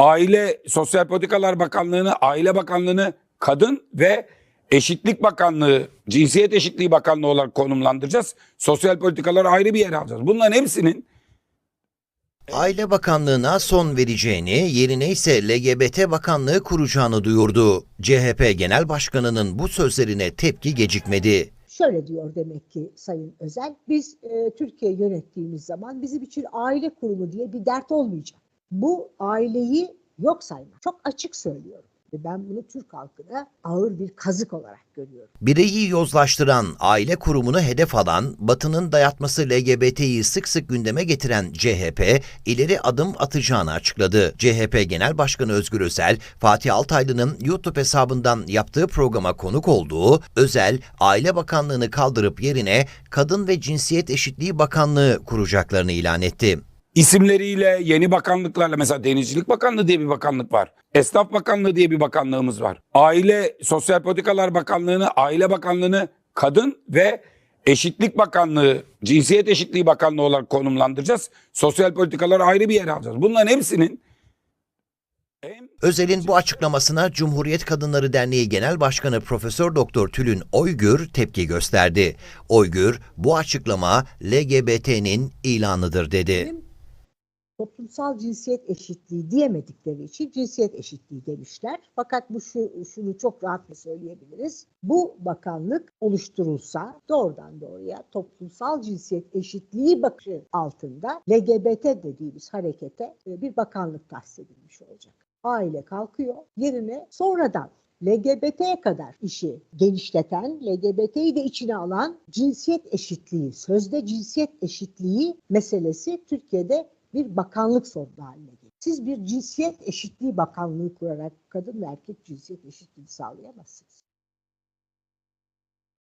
Aile Sosyal Politikalar Bakanlığı'nı, Aile Bakanlığı'nı Kadın ve Eşitlik Bakanlığı, Cinsiyet Eşitliği Bakanlığı olarak konumlandıracağız. Sosyal politikaları ayrı bir yere alacağız. Bunların hepsinin Aile Bakanlığı'na son vereceğini, yerine ise LGBT Bakanlığı kuracağını duyurdu. CHP Genel Başkanı'nın bu sözlerine tepki gecikmedi. Şöyle diyor demek ki Sayın Özel, biz e, Türkiye yönettiğimiz zaman bizim için aile kurumu diye bir dert olmayacak. Bu aileyi yok saymak. Çok açık söylüyorum. Ben bunu Türk halkına ağır bir kazık olarak görüyorum. Bireyi yozlaştıran, aile kurumunu hedef alan, Batı'nın dayatması LGBT'yi sık sık gündeme getiren CHP, ileri adım atacağını açıkladı. CHP Genel Başkanı Özgür Özel, Fatih Altaylı'nın YouTube hesabından yaptığı programa konuk olduğu, Özel, Aile Bakanlığı'nı kaldırıp yerine Kadın ve Cinsiyet Eşitliği Bakanlığı kuracaklarını ilan etti. İsimleriyle, yeni bakanlıklarla mesela Denizcilik Bakanlığı diye bir bakanlık var. Esnaf Bakanlığı diye bir bakanlığımız var. Aile Sosyal Politikalar Bakanlığı'nı, Aile Bakanlığı'nı Kadın ve Eşitlik Bakanlığı, Cinsiyet Eşitliği Bakanlığı olarak konumlandıracağız. Sosyal politikaları ayrı bir yere alacağız. Bunların hepsinin Özel'in bu açıklamasına Cumhuriyet Kadınları Derneği Genel Başkanı Profesör Doktor Tülün Oygür tepki gösterdi. Oygür, bu açıklama LGBT'nin ilanıdır dedi. Toplumsal cinsiyet eşitliği diyemedikleri için cinsiyet eşitliği demişler. Fakat bu şu, şunu çok rahatla söyleyebiliriz. Bu bakanlık oluşturulsa doğrudan doğruya toplumsal cinsiyet eşitliği bakışı altında LGBT dediğimiz harekete e, bir bakanlık tahsis edilmiş olacak. Aile kalkıyor yerine sonradan LGBT'ye kadar işi genişleten, LGBT'yi de içine alan cinsiyet eşitliği, sözde cinsiyet eşitliği meselesi Türkiye'de bir bakanlık sorunu haline geldi. Siz bir cinsiyet eşitliği bakanlığı kurarak kadın ve erkek cinsiyet eşitliği sağlayamazsınız.